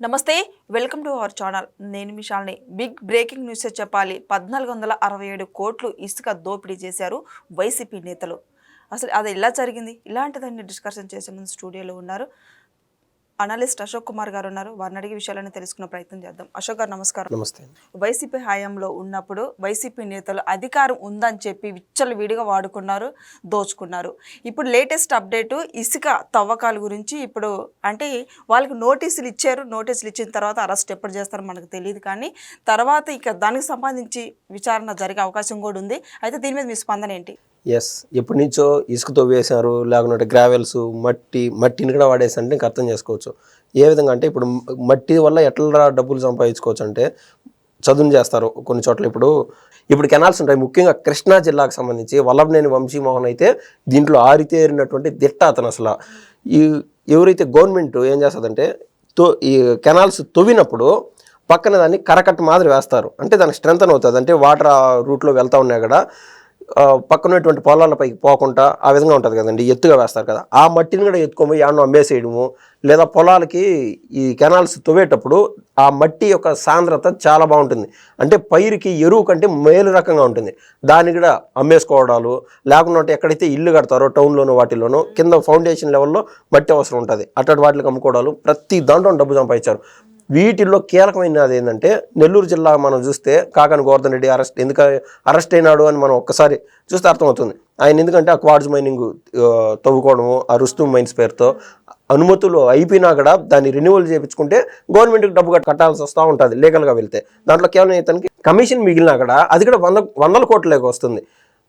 నమస్తే welcome to our channel. నేను మిషాల్ని big breaking news చెప్పాలి? పద్నాలుగు వందల అరవై ఏడు కోట్లు ఇసుక దోపిడీ చేశారు వైసీపీ నేతలు. అసలు అది ఎలా జరిగింది? ఇలాంటిదాన్ని డిస్కషన్ చేసే ముందు స్టూడియోలో ఉన్నారు అనలిస్ట్ అశోక్ కుమార్ గారు ఉన్నారు. వారిని అడిగే విషయాలను తెలుసుకునే ప్రయత్నం చేద్దాం. అశోక్ గారు నమస్కారం. నమస్తే వైసీపీ హయాంలో ఉన్నప్పుడు వైసీపీ నేతలు అధికారం ఉందని చెప్పి విచ్చలు విడిగా వాడుకున్నారు దోచుకున్నారు. ఇప్పుడు లేటెస్ట్ అప్డేటు ఇసుక తవ్వకాల గురించి ఇప్పుడు అంటే వాళ్ళకి నోటీసులు ఇచ్చారు. నోటీసులు ఇచ్చిన తర్వాత అరెస్ట్ ఎప్పుడు చేస్తారో మనకు తెలియదు కానీ తర్వాత ఇక దానికి సంబంధించి విచారణ జరిగే అవకాశం కూడా ఉంది. అయితే దీని మీద మీ స్పందన ఏంటి? ఎస్ ఎప్పటి నుంచో ఇసుకతో వేశారు లేకుంటే గ్రావెల్స్ మట్టి మట్టిని కూడా వాడేసి అంటే అర్థం చేసుకోవచ్చు. ఏ విధంగా అంటే ఇప్పుడు మట్టి వల్ల ఎట్లా డబ్బులు సంపాదించుకోవచ్చు అంటే చదును చేస్తారు కొన్ని చోట్ల. ఇప్పుడు ఇప్పుడు కెనాల్స్ ఉంటాయి. ముఖ్యంగా కృష్ణా జిల్లాకు సంబంధించి వల్లభనేని వంశీమోహన్ అయితే దీంట్లో ఆరితేరినటువంటి దిట్ట అతను అసలు. ఈ ఎవరైతే గవర్నమెంట్ ఏం చేస్తుందంటే తో ఈ కెనాల్స్ తవ్వినప్పుడు పక్కన దాన్ని కరకట్ట మాదిరి వేస్తారు. అంటే దానికి స్ట్రెంత్ అవుతుంది. అంటే వాటర్ రూట్లో వెళ్తా ఉన్నాయి కదా. పక్కనటువంటి పొలాలపైకి పోకుండా ఆ విధంగా ఉంటుంది కదండి ఎత్తుగా వేస్తారు కదా. ఆ మట్టిని కూడా ఎత్తుకొని ఏమన్నా అమ్మేసేయడము లేదా పొలాలకి ఈ కెనాల్స్ తవ్వేటప్పుడు ఆ మట్టి యొక్క సాంద్రత చాలా బాగుంటుంది. అంటే పైరుకి ఎరువు కంటే మేలు రకంగా ఉంటుంది. దాన్ని కూడా అమ్మేసుకోవడాలు లేకుండా ఎక్కడైతే ఇల్లు కడతారో టౌన్లోనూ వాటిలోనూ కింద ఫౌండేషన్ లెవెల్లో మట్టి అవసరం ఉంటుంది. అట్టటి వాటికి అమ్ముకోవడాలు ప్రతి దాంట్లో డబ్బు సంపాదించారు. వీటిల్లో కీలకమైనది ఏంటంటే నెల్లూరు జిల్లా మనం చూస్తే కాకాని గోవర్ధన్ రెడ్డి అరెస్ట్ ఎందుకు అరెస్ట్ అయినాడు అని మనం ఒక్కసారి చూస్తే అర్థమవుతుంది. ఆయన ఎందుకంటే ఆ క్వార్డ్స్ మైనింగ్ తవ్వుకోవడము ఆ రుస్తు మైన్స్ పేరుతో అనుమతులు అయిపోయినా కూడా దాన్ని రెన్యువల్ చేయించుకుంటే గవర్నమెంట్కి డబ్బు కట్టాల్సి వస్తూ ఉంటుంది లీగల్గా వెళ్తే. దాంట్లో కేవలం ఇతనికి కమిషన్ మిగిలినా కూడా అది కూడా వంద వందల కోట్లకి వస్తుంది.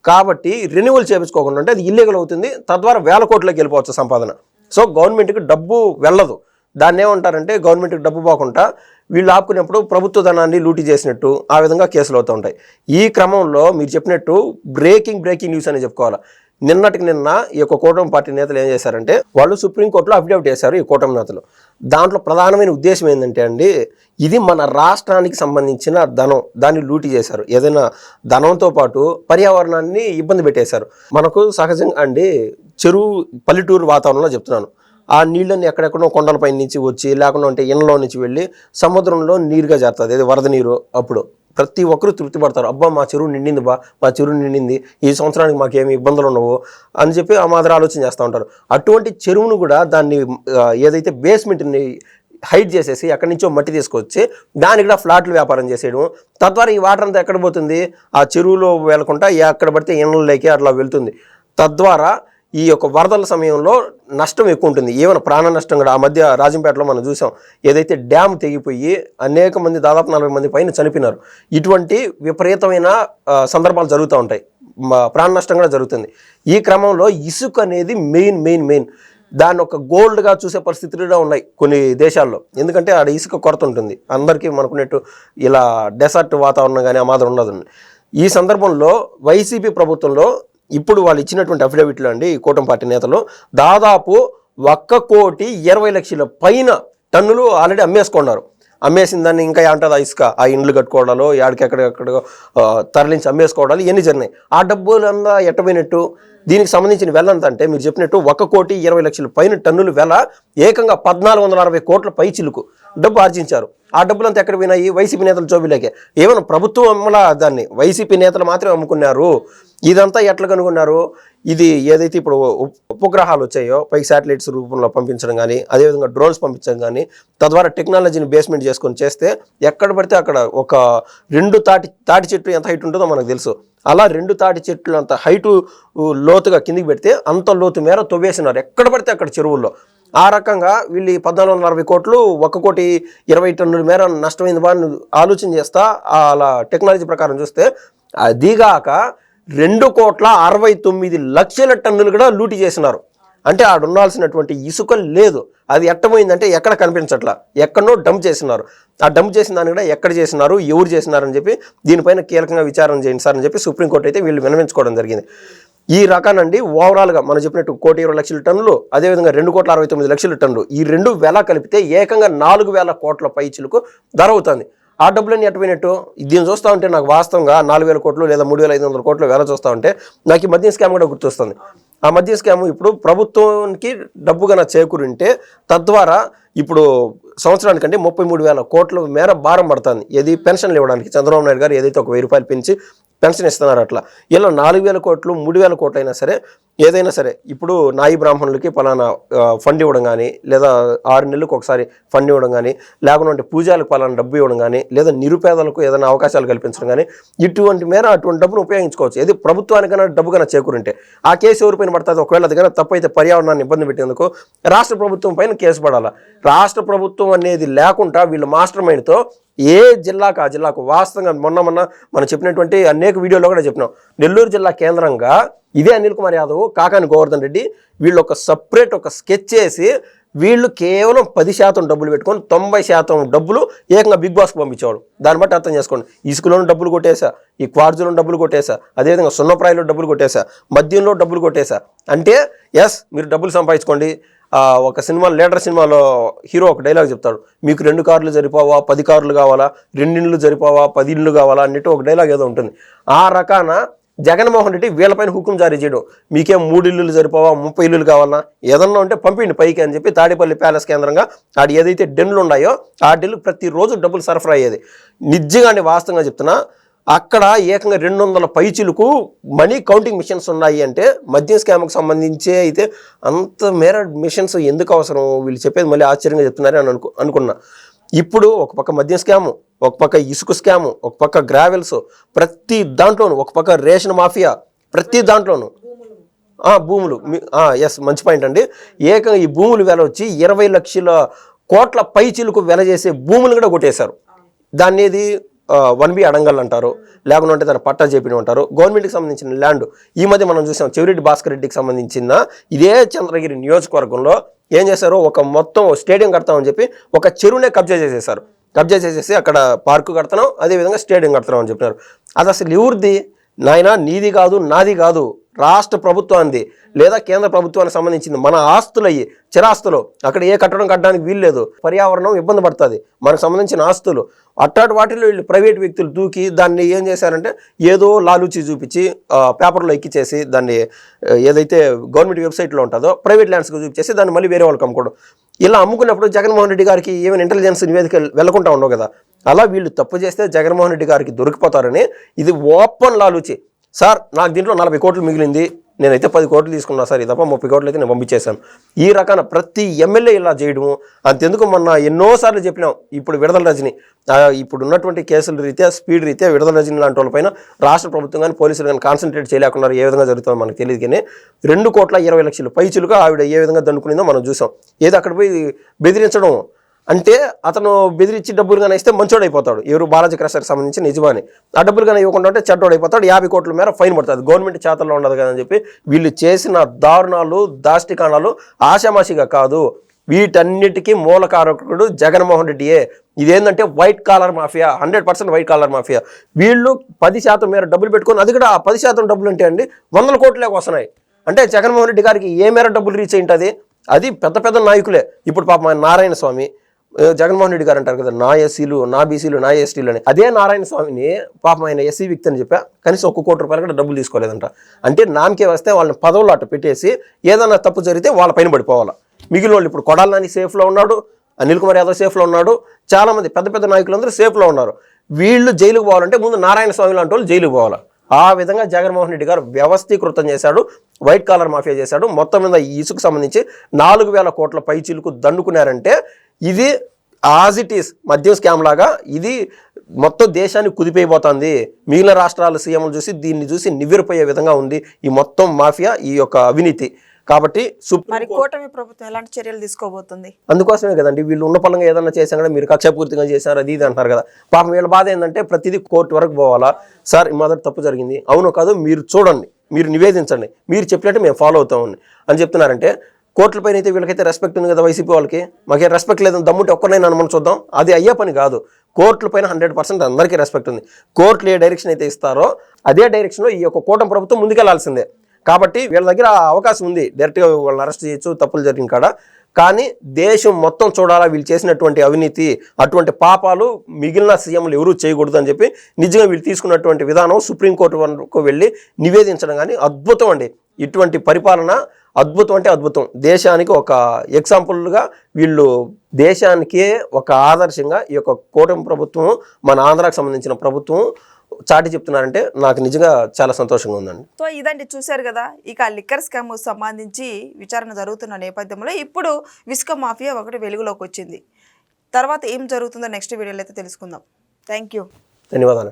కాబట్టి రెన్యువల్ చేయించుకోకుండా అంటే అది ఇల్లీగల్ అవుతుంది తద్వారా వేల కోట్లకి వెళ్ళిపోవచ్చు సంపాదన. సో గవర్నమెంట్కి డబ్బు వెళ్ళదు. దాన్ని ఏమంటారంటే గవర్నమెంట్కి డబ్బు పోకుండా వీళ్ళు ఆపుకునేప్పుడు ప్రభుత్వ ధనాన్ని లూటీ చేసినట్టు ఆ విధంగా కేసులు అవుతూ ఉంటాయి. ఈ క్రమంలో మీరు చెప్పినట్టు బ్రేకింగ్ బ్రేకింగ్ న్యూస్ అని చెప్పుకోవాలి. నిన్నటికి నిన్న ఈ యొక్క కూటమి పార్టీ నేతలు ఏం చేశారంటే వాళ్ళు సుప్రీంకోర్టులో అఫిడవిట్ చేశారు ఈ కూటమి నేతలు. దాంట్లో ప్రధానమైన ఉద్దేశం ఏంటంటే అండి ఇది మన రాష్ట్రానికి సంబంధించిన ధనం దాన్ని లూటీ చేశారు. ఏదైనా ధనంతో పాటు పర్యావరణాన్ని ఇబ్బంది పెట్టేశారు. మనకు సహజంగా అండి చెరువు పల్లెటూరు వాతావరణంలో చెప్తున్నాను. ఆ నీళ్ళని ఎక్కడెక్కడో కొండలపై నుంచి వచ్చి లేకుండా ఉంటే ఇళ్ళలో నుంచి వెళ్ళి సముద్రంలో నీరుగా చేరుతుంది అది వరద నీరు అప్పుడు. ప్రతి ఒక్కరూ తృప్తి పడతారు. అబ్బా మా చెరువు నిండింది బా మా చెరువు నిండింది. ఈ సంవత్సరానికి మాకేమి ఇబ్బందులు ఉండవు అని చెప్పి ఆ మాదిరి ఆలోచన చేస్తూ ఉంటారు. అటువంటి చెరువును కూడా దాన్ని ఏదైతే బేస్మెంట్ని హైట్ చేసేసి ఎక్కడి నుంచో మట్టి తీసుకొచ్చి దానికి కూడా ఫ్లాట్లు వ్యాపారం చేసేయడం. తద్వారా ఈ వాటర్ అంతా ఎక్కడ పోతుంది? ఆ చెరువులో వెళ్ళకుండా ఎక్కడ పడితే ఇళ్ళలోకి అట్లా వెళ్తుంది. తద్వారా ఈ యొక్క వరదల సమయంలో నష్టం ఎక్కువ ఉంటుంది ఏమైనా ప్రాణ నష్టం కూడా ఆ మధ్య రాజంపేటలో మనం చూసాం. ఏదైతే డ్యామ్ తెగిపోయి అనేక మంది దాదాపు నలభై మంది పైన చనిపోయినారు. ఇటువంటి విపరీతమైన సందర్భాలు జరుగుతూ ఉంటాయి. మా ప్రాణ నష్టం కూడా జరుగుతుంది. ఈ క్రమంలో ఇసుక అనేది మెయిన్ మెయిన్ మెయిన్. దాన్ని ఒక గోల్డ్గా చూసే పరిస్థితులు కూడా ఉన్నాయి కొన్ని దేశాల్లో. ఎందుకంటే ఆడ ఇసుక కొరత ఉంటుంది. అందరికీ మనకున్నట్టు ఇలా డెసర్ట్ వాతావరణం కానీ ఆ మాదిరి ఉండదు. ఈ సందర్భంలో వైసీపీ ప్రభుత్వంలో ఇప్పుడు వాళ్ళు ఇచ్చినటువంటి అఫిడవిట్లో అండి ఈ కూటమి పార్టీ నేతలు దాదాపు ఒక్క కోటి ఇరవై లక్షల పైన టన్నులు ఆల్రెడీ అమ్మేసుకున్నారు. అమ్మేసిన దాన్ని ఇంకా ఏమంటుంది ఇసుక ఆ ఇండ్లు కట్టుకోవడాలు ఎక్కడికెక్కడెక్కడ తరలించి అమ్మేసుకోవడాలు ఇవన్నీ జరిగినాయి. ఆ డబ్బులంతా ఎట్టపోయినట్టు దీనికి సంబంధించిన వెల ఎంత అంటే మీరు చెప్పినట్టు ఒక కోటి ఇరవై లక్షల పైన టన్నులు వెల ఏకంగా పద్నాలుగు వందల అరవై కోట్ల పై చిలుకు డబ్బు ఆర్జించారు. ఆ డబ్బులంతా ఎక్కడ పోయినాయి? వైసీపీ నేతల చూపిలేకే ఏమైనా ప్రభుత్వం అమ్మలా దాన్ని? వైసీపీ నేతలు మాత్రమే అమ్ముకున్నారు. ఇదంతా ఎట్లా కనుగొన్నారు? ఇది ఏదైతే ఇప్పుడు ఉపగ్రహాలు వచ్చాయో పైకి శాటిలైట్స్ రూపంలో పంపించడం కానీ అదేవిధంగా డ్రోన్స్ పంపించడం కానీ తద్వారా టెక్నాలజీని బేస్మెంట్ చేసుకొని చేస్తే ఎక్కడ పడితే అక్కడ ఒక రెండు తాటి తాటి చెట్టు ఎంత హైట్ ఉంటుందో మనకు తెలుసు. అలా రెండు తాటి చెట్లు అంత హైటు లోతుగా కిందికి పెడితే అంత లోతు మేర తవ్వేసినారు. ఎక్కడ పడితే అక్కడ చెరువుల్లో. ఆ రకంగా వీళ్ళు పద్నాలుగు వందల అరవై కోట్లు ఒక కోటి ఇరవై టన్నుల మేర నష్టమైంది బాగా ఆలోచన చేస్తా అలా టెక్నాలజీ ప్రకారం చూస్తే అదిగాక రెండు కోట్ల అరవై తొమ్మిది లక్షల టన్నులు కూడా లూటి చేసినారు. అంటే ఆడ ఉండాల్సినటువంటి ఇసుక లేదు. అది ఎట్టమైందంటే ఎక్కడ కనిపించట్లా? ఎక్కడనో డంప్ చేసినారు. ఆ డంప్ చేసిన దాన్ని కూడా ఎక్కడ చేసినారు? ఎవరు చేసినారని చెప్పి దీనిపైన కీలకంగా విచారణ చేయండి సార్ అని చెప్పి సుప్రీంకోర్టు అయితే వీళ్ళు వినవించుకోవడం జరిగింది. ఈ రకానండి ఓవరాల్గా మనం చెప్పినట్టు కోటి ఇరవై లక్షల టన్నులు అదేవిధంగా రెండు కోట్ల అరవై తొమ్మిది లక్షల టన్నులు ఈ రెండు వేల కలిపితే ఏకంగా నాలుగు వేల కోట్ల పైచులకు ధర అవుతుంది. ఆ డబ్బులన్నీ ఎట్టుపోయినట్టు దీన్ని చూస్తూ ఉంటే నాకు వాస్తవంగా నాలుగు వేల కోట్లు లేదా మూడు వేల ఐదు వందల కోట్లు వేల చూస్తూ ఉంటే నాకు ఈ మద్యం స్కామ్ కూడా గుర్తొస్తుంది. ఆ మద్య స్కామ్ ఇప్పుడు ప్రభుత్వానికి డబ్బు గన చేకూరుంటే తద్వారా ఇప్పుడు సంవత్సరానికంటే ముప్పై మూడు వేల కోట్ల మేర భారం పడుతుంది. ఏది పెన్షన్లు ఇవ్వడానికి? చంద్రబాబు నాయుడు గారు ఏదైతే ఒక వెయ్యి రూపాయలు పెంచి పెన్షన్ ఇస్తున్నారు అట్లా. ఇలా నాలుగు వేల కోట్లు మూడు వేల కోట్లు అయినా సరే ఏదైనా సరే ఇప్పుడు నాయి బ్రాహ్మణులకి పలానా ఫండ్ ఇవ్వడం కానీ లేదా ఆరు నెలలకు ఒకసారి ఫండ్ ఇవ్వడం కానీ లేకుంటే పూజలకు పలానా డబ్బు ఇవ్వడం కానీ లేదా నిరుపేదలకు ఏదైనా అవకాశాలు కల్పించడం కానీ ఇటువంటి మేర అటువంటి డబ్బును ఉపయోగించుకోవచ్చు. ఏది ప్రభుత్వానికైనా డబ్బు కన్నా చేకూరుంటే. ఆ కేసు ఎవరిపైన పడుతుంది? ఒకవేళ అది కన్నా తప్పైతే అయితే పర్యావరణాన్ని ఇబ్బంది పెట్టేందుకు రాష్ట్ర ప్రభుత్వం పైన కేసు పడాలా? రాష్ట్ర ప్రభుత్వం అనేది లేకుండా వీళ్ళు మాస్టర్ మైండ్తో ఏ జిల్లాకు ఆ జిల్లాకు వాస్తవంగా మొన్న మొన్న మనం చెప్పినటువంటి అనేక వీడియోలో కూడా చెప్పినాం. నెల్లూరు జిల్లా కేంద్రంగా ఇదే అనిల్ కుమార్ యాదవ్ కాకాని గోవర్ధన్ రెడ్డి వీళ్ళు ఒక సపరేట్ ఒక స్కెచ్ చేసి వీళ్ళు కేవలం పది శాతం డబ్బులు పెట్టుకొని తొంభై శాతం డబ్బులు ఏకంగా బిగ్ బాస్కి పంపించేవాడు. దాన్ని బట్టి అర్థం చేసుకోండి. ఇసుకలోనూ డబ్బులు కొట్టేశా ఈ క్వార్జులో డబ్బులు కొట్టేశా అదేవిధంగా సున్నప్రాయిలో డబ్బులు కొట్టేశా మద్యంలో డబ్బులు కొట్టేశా. అంటే ఎస్ మీరు డబ్బులు సంపాదించుకోండి. ఒక సినిమా లీడర్ సినిమాలో హీరో ఒక డైలాగ్ చెప్తాడు. మీకు రెండు కార్లు సరిపోవా పది కార్లు కావాలా? రెండిండ్లు సరిపోవా పది ఇళ్ళు కావాలా? అన్నట్టు ఒక డైలాగ్ ఏదో ఉంటుంది. ఆ రకాన జగన్మోహన్ రెడ్డి వీళ్ళపైన హుకుం జారీ చేయడం. మీకేం మూడు ఇల్లులు సరిపోవా ముప్పై ఇల్లులు కావాలా? ఏదన్నా ఉంటే పంపిండి పైకి అని చెప్పి తాడేపల్లి ప్యాలెస్ కేంద్రంగా ఆడ ఏదైతే డెన్లు ఉన్నాయో ఆ డెన్లు ప్రతిరోజు డబ్బులు సరఫరా అయ్యేది. నిజంగా వాస్తవంగా చెప్తున్నా అక్కడ ఏకంగా రెండు వందల పైచిలకు మనీ కౌంటింగ్ మిషన్స్ ఉన్నాయి అంటే మద్యం స్కామ్కి సంబంధించే అయితే అంత మేర మిషన్స్ ఎందుకు అవసరం? వీళ్ళు చెప్పేది మళ్ళీ ఆశ్చర్యంగా చెప్తున్నారని అని అనుకు అనుకున్నా. ఇప్పుడు ఒక పక్క మద్యం స్కాము ఒక పక్క ఇసుక స్కాము ఒక పక్క గ్రావెల్స్ ప్రతి దాంట్లోనూ ఒక పక్క రేషన్ మాఫియా ప్రతి దాంట్లోనూ. భూములు. ఎస్ మంచి పాయింట్ అండి. ఏకంగా ఈ భూములు వెల వచ్చి ఇరవై లక్షల కోట్ల పై వెల చేసే భూములు కూడా కొట్టేశారు. దాన్ని వన్ బి అడంగల్ అంటారు లేకుంటే తన పట్టా చేపిన అంటారు. గవర్నమెంట్కి సంబంధించిన ల్యాండ్ ఈ మధ్య మనం చూసాం చెవిరెడ్డి భాస్కర్ రెడ్డికి సంబంధించిన ఇదే చంద్రగిరి నియోజకవర్గంలో ఏం చేశారు? ఒక మొత్తం స్టేడియం కడతామని చెప్పి ఒక చెరువునే కబ్జా చేసేసారు కబ్జా చేసేసి అక్కడ పార్కు కడతాం అదేవిధంగా స్టేడియం కడతాం అని చెప్పినారు. అది అసలు ఎవరిది? నాయన నీది కాదు నాది కాదు. రాష్ట్ర ప్రభుత్వానికి లేదా కేంద్ర ప్రభుత్వానికి సంబంధించింది. మన ఆస్తులయ్యి చిరాస్తులు. అక్కడ ఏ కట్టడం కట్టడానికి వీల్లేదు పర్యావరణం ఇబ్బంది పడుతుంది. మనకు సంబంధించిన ఆస్తులు. అట్టాటి వాటిలో వీళ్ళు ప్రైవేట్ వ్యక్తులు దూకి దాన్ని ఏం చేశారంటే ఏదో లాలూచి చూపించి పేపర్లో ఎక్కిచేసి దాన్ని ఏదైతే గవర్నమెంట్ వెబ్సైట్లో ఉంటుందో ప్రైవేట్ ల్యాండ్స్కి చూపించేసి దాన్ని మళ్ళీ వేరే వాళ్ళకి అమ్ముకోవడం. ఇలా అమ్ముకున్నప్పుడు జగన్మోహన్ రెడ్డి గారికి ఏమైనా ఇంటెలిజెన్స్ నివేదిక వెళ్ళకుండా ఉండవు కదా. అలా వీళ్ళు తప్పు చేస్తే జగన్మోహన్ రెడ్డి గారికి దొరికిపోతారని ఇది ఓపెన్ లాలూచి సార్ నాకు దీంట్లో నలభై కోట్లు మిగిలింది. నేనైతే పది కోట్లు తీసుకున్నా సార్. ఇది తప్ప ముప్పై కోట్లు అయితే నేను పంపించేశాను. ఈ రకాన ప్రతి ఎమ్మెల్యే ఇలా చేయడము అంతెందుకు మొన్న ఎన్నోసార్లు చెప్పినాం. ఇప్పుడు విడుదల రజని ఇప్పుడు ఉన్నటువంటి కేసుల రీత్యా స్పీడ్ రీత్యా విడుదల రజని లాంటి వాళ్ళపైన రాష్ట్ర ప్రభుత్వం కానీ పోలీసులు కానీ కాన్సన్ట్రేట్ చేయలేకున్నారు. ఏ విధంగా జరుగుతుందో మనకు తెలియదు కానీ రెండు కోట్ల ఇరవై లక్షలు పైచులుగా ఆవిడ ఏ విధంగా దండుకునిందో మనం చూసాం. ఏదో అక్కడ పోయి బెదిరించడం? అంటే అతను బెదిరించి డబ్బులు కానీ ఇస్తే మంచోడు అయిపోతాడు. ఎవరు బాలాజీ క్రషర్కి సంబంధించి నిజమాని ఆ డబ్బులు కానీ ఇవ్వకుండా ఉంటే చెడ్డోడు అయిపోతాడు. యాభై కోట్ల మేర ఫైన్ పడుతుంది. గవర్నమెంట్ చేతల్లో ఉండదు కదా అని చెప్పి వీళ్ళు చేసిన దారుణాలు దాష్టికాణాలు ఆషామాషిగా కాదు. వీటన్నిటికీ మూల కారకుడు జగన్మోహన్ రెడ్డియే. ఇదేంటంటే white collar mafia hundred percent white collar mafia. వీళ్ళు పది శాతం మేర డబ్బులు పెట్టుకొని అది కూడా ఆ పది శాతం డబ్బులు అంటే అండి వందల కోట్లే వస్తున్నాయి. అంటే జగన్మోహన్ రెడ్డి గారికి ఏ మేర డబ్బులు రీచ్ అయింటుంది అది పెద్ద పెద్ద నాయకులే. ఇప్పుడు పాపం నారాయణ స్వామి జగన్మోహన్ రెడ్డి గారు అంటారు కదా నా ఎస్సీలు నా బీసీలు నా ఎస్టీలు అని. అదే నారాయణ స్వామిని పాపం ఆయన ఎస్సీ వ్యక్తి అని చెప్పా కనీసం ఒక్క కోటి రూపాయలు కూడా డబ్బులు తీసుకోలేదంట. అంటే నామకే వస్తే వాళ్ళని పదవులు అట్ట పెట్టేసి ఏదైనా తప్పు జరిగితే వాళ్ళ పైన పడిపోవాలి. మిగిలిన వాళ్ళు ఇప్పుడు కొడాల నాని సేఫ్లో ఉన్నాడు అనిల్ కుమార్ యాదవ్ సేఫ్లో ఉన్నాడు చాలామంది పెద్ద పెద్ద నాయకులందరూ సేఫ్లో ఉన్నారు. వీళ్ళు జైలుకు పోవాలంటే ముందు నారాయణ స్వామి లాంటి వాళ్ళు జైలుకు పోవాలి. ఆ విధంగా జగన్మోహన్ రెడ్డి గారు వ్యవస్థీకృతం చేశాడు వైట్ కాలర్ మాఫియా చేశాడు మొత్తం మీద ఈ ఇసుకు సంబంధించి నాలుగు వేల కోట్ల పైచీలకు దండుకున్నారంటే ఇది యాజ్ ఇట్ ఈస్ మద్యం స్కామ్ లాగా ఇది మొత్తం దేశాన్ని కుదిపోయిపోతుంది మిగిలిన రాష్ట్రాల సీఎంలు చూసి దీన్ని చూసి నివ్వెరపోయే విధంగా ఉంది ఈ మొత్తం మాఫియా ఈ యొక్క అవినీతి. కాబట్టి మరి కూటమి ప్రభుత్వం ఎలాంటి చర్యలు తీసుకోబోతుంది? అందుకోసమే కదండి వీళ్ళు ఉన్న పలంగా ఏదన్నా చేసినా కూడా మీరు కక్షపూర్తిగా చేశారు అది ఇది అంటారు కదా. పాపం వీళ్ళ బాధ ఏంటంటే ప్రతిదీ కోర్టు వరకు పోవాలా? సార్ ఈ మొదటి తప్పు జరిగింది. అవును కాదు మీరు చూడండి మీరు నివేదించండి. మీరు చెప్పినట్టు మేము ఫాలో అవుతామని. అని చెప్తున్నారంటే కోర్టులపైన అయితే వీళ్ళకైతే రెస్పెక్ట్ ఉంది కదా వైసీపీ వాళ్ళకి. మాకే రెస్పెక్ట్ లేదని దమ్ముంటే ఒక్కరినైనా అనుమని చూద్దాం. అది అయ్యే పని కాదు. కోర్టుల పైన హండ్రెడ్ పర్సెంట్ అందరికీ రెస్పెక్ట్ ఉంది. కోర్టులు ఏ డైరెక్షన్ అయితే ఇస్తారో అదే డైరెక్షన్లో ఈ యొక్క కూటమి ప్రభుత్వం ముందుకెళ్ళాల్సిందే. కాబట్టి వీళ్ళ దగ్గర ఆ అవకాశం ఉంది. డైరెక్ట్గా వాళ్ళని అరెస్ట్ చేయొచ్చు తప్పులు జరిగిన కాడ. కానీ దేశం మొత్తం చూడాలా వీళ్ళు చేసినటువంటి అవినీతి అటువంటి పాపాలు మిగిలిన సీఎంలు ఎవరూ చేయకూడదు అని చెప్పి నిజంగా వీళ్ళు తీసుకున్నటువంటి విధానం సుప్రీంకోర్టు వరకు వెళ్ళి నివేదించడం కానీ అద్భుతం అండి. ఇటువంటి పరిపాలన అద్భుతం అంటే అద్భుతం. దేశానికి ఒక ఎగ్జాంపుల్గా వీళ్ళు దేశానికే ఒక ఆదర్శంగా ఈ యొక్క కూటమి ప్రభుత్వం మన ఆంధ్రాకి సంబంధించిన ప్రభుత్వం చాటి చెప్తున్నారంటే నాకు నిజంగా చాలా సంతోషంగా ఉందండి. సో ఇదండి చూశారు కదా ఇక లిక్కర్ స్కామ్ సంబంధించి విచారణ జరుగుతున్న నేపథ్యంలో ఇప్పుడు ఇసుక మాఫియా ఒకటి వెలుగులోకి వచ్చింది. తర్వాత ఏం జరుగుతుందో నెక్స్ట్ వీడియోలో అయితే తెలుసుకుందాం. థ్యాంక్ యూ ధన్యవాదాలు.